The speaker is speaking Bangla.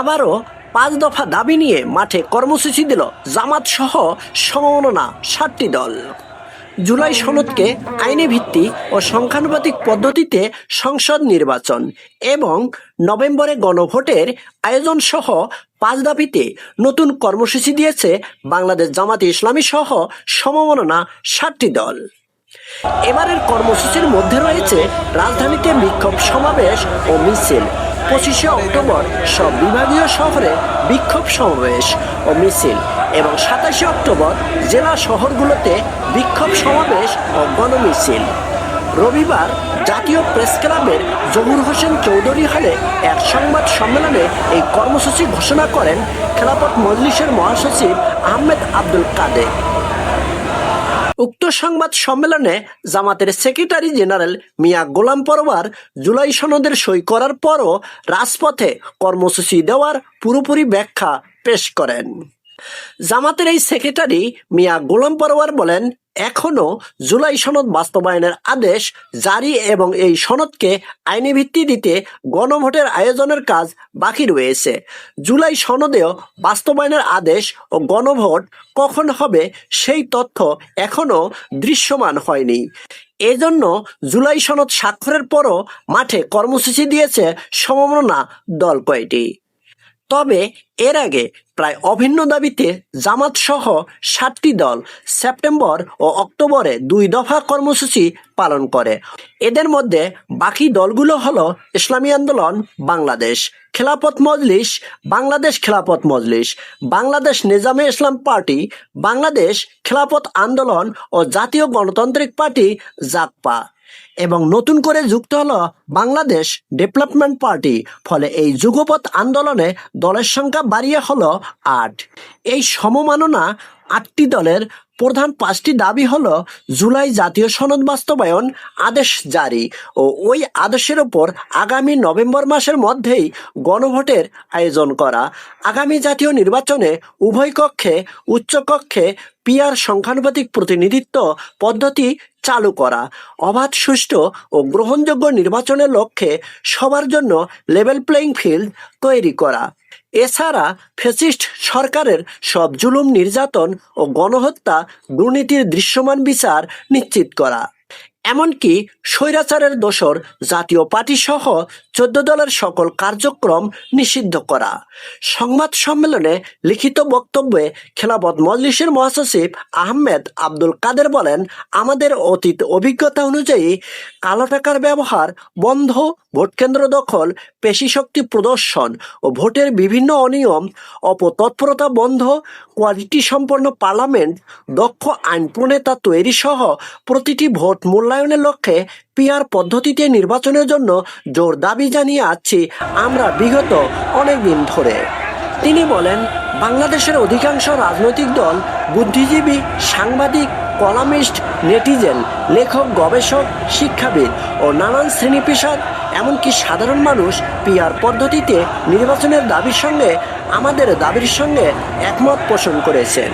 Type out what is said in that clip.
আবারও পাঁচ দফা দাবি নিয়ে মাঠে কর্মসূচি দিল জামাত সহ সমমনা সাতটি দল। জুলাই সনদকে আইনি ভিত্তি ও সংখ্যানুপাতিক পদ্ধতিতে সংসদ নির্বাচন এবং নভেম্বরে গণভোটের আয়োজন সহ পাঁচ দাবিতে নতুন কর্মসূচি দিয়েছে বাংলাদেশ জামাতে ইসলামী সহ সমমনা সাতটি দল। এবারের কর্মসূচির মধ্যে রয়েছে রাজধানীতে বিক্ষোভ সমাবেশ ও মিছিল। পঁচিশে অক্টোবর সব বিভাগীয় শহরে বিক্ষোভ সমাবেশ ও মিছিল এবং সাতাশে অক্টোবর জেলা শহরগুলোতে বিক্ষোভ সমাবেশ ও গণমিছিল। রবিবার জাতীয় প্রেস ক্লাবের জহুর হোসেন চৌধুরী হলে এক সংবাদ সম্মেলনে এই কর্মসূচি ঘোষণা করেন খেলাপথ মজলিসের মহাসচিব আহমেদ আব্দুল কাদের। উক্ত সংবাদ সম্মেলনে জামাতের secretary general Mia Golam Parwar July সনদের সই করার পরও রাজপথে কর্মসূচি দেওয়ার পুরোপুরি ব্যাখ্যা পেশ করেন। জামাতের এই সেক্রেটারি মিয়া গোলাম পরোয়ার বলেন এখনও জুলাই সনদ বাস্তবায়নের আদেশ জারি এবং এই সনদকে আইনি ভিত্তি দিতে গণভোটের আয়োজনের কাজ বাকি রয়েছে। জুলাই সনদেও বাস্তবায়নের আদেশ ও গণভোট কখন হবে সেই তথ্য এখনও দৃশ্যমান হয়নি। এজন্য জুলাই সনদ স্বাক্ষরের পরও মাঠে কর্মসূচি দিয়েছে সমমনা দল কয়টি। তবে এর আগে প্রায় অভিন্ন দাবিতে জামাত সহ সাতটি দল সেপ্টেম্বর ও অক্টোবরে দুই দফা কর্মসূচি পালন করে। এদের মধ্যে বাকি দলগুলো হলো ইসলামী আন্দোলন, বাংলাদেশ খেলাপথ মজলিস, বাংলাদেশ খেলাপথ মজলিস, বাংলাদেশ নিজামে ইসলাম পার্টি, বাংলাদেশ খেলাপথ আন্দোলন ও জাতীয় গণতান্ত্রিক পার্টি জাকপা এবং নতুন করে যুক্ত হল বাংলাদেশ ডেভেলপমেন্ট পার্টি। ফলে এই যুগপৎ আন্দোলনে দলের সংখ্যা বাড়িয়ে হল আট। এই সমমাননা আটটি দলের প্রধান পাঁচটি দাবি হলো জুলাই জাতীয় সনদ বাস্তবায়ন আদেশ জারি ও ওই আদেশের ওপর আগামী নভেম্বর মাসের মধ্যেই গণভোটের আয়োজন করা। আগামী জাতীয় নির্বাচনে উভয় কক্ষে উচ্চকক্ষে পিয়ার সংখ্যানুপাতিক প্রতিনিধিত্ব পদ্ধতি চালু করা। অবাধ, সুষ্ঠু ও গ্রহণযোগ্য নির্বাচনের লক্ষ্যে সবার জন্য লেভেল প্লেইং ফিল্ড তৈরি করা। এছাড়া ফেসিস্ট সরকারের সব জুলুম নির্যাতন ও গণহত্যা দুর্নীতির দৃশ্যমান বিচার নিশ্চিত করা। এমনকি স্বৈরাচারের দোসর জাতীয় পার্টি সহ চোদ্দ দলের সকল কার্যক্রম নিষিদ্ধ করা। সংবাদ সম্মেলনে লিখিত বক্তব্যে খেলাবদ মজলিসের মহাসচিব আহমেদ আব্দুল কাদের বলেন, আমাদের অতীত অভিজ্ঞতা অনুযায়ী কালো টাকার ব্যবহার, বন্ধ ভোটকেন্দ্র দখল পেশি শক্তি প্রদর্শন ও ভোটের বিভিন্ন অনিয়ম, অপতৎপরতা বন্ধ, কোয়ালিটি সম্পন্ন পার্লামেন্ট, দক্ষ আইন প্রণেতা তৈরি সহ প্রতিটি ভোট মূল্যায়নের লক্ষ্যে পিআর পদ্ধতিতে নির্বাচনের জন্য জোর দাবি জানিয়ে আসছি আমরা বিগত অনেক দিন ধরে। তিনি বলেন, বাংলাদেশের অধিকাংশ রাজনৈতিক দল বুদ্ধিজীবী, সাংবাদিক, কলামিস্ট, নেটিজেন, লেখক, গবেষক, শিক্ষাবিদ ও নানান শ্রেণি পেশার এমনকি সাধারণ মানুষ পিআর পদ্ধতিতে নির্বাচনের দাবির সঙ্গে আমাদের দাবির সঙ্গে একমত পোষণ করেছেন।